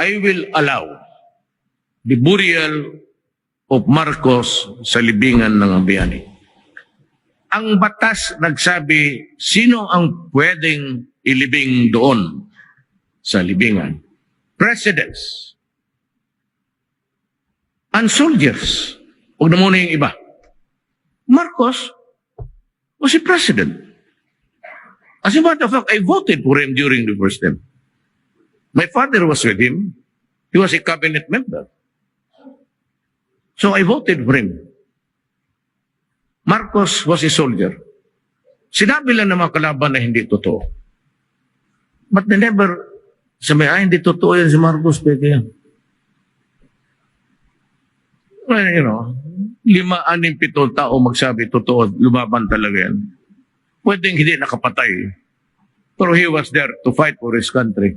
I will allow the burial of Marcos sa libingan ng Ambiani. Ang batas nagsabi sino ang pwedeng ilibing doon sa libingan. Presidents and soldiers. Huwag na muna yung iba. Marcos was a president. As a matter of fact, I voted for him during the first term. My father was with him. He was a cabinet member. So I voted for him. Marcos was a soldier. Sinabi lang ng mga kalaban na hindi totoo. But they never sabi, ah, hindi totoo yan si Marcos, pwede yan. Well, you know, lima, anim, pito tao magsabi, totoo, lumaban talaga yan. Pwedeng hindi nakapatay. Pero he was there to fight for his country.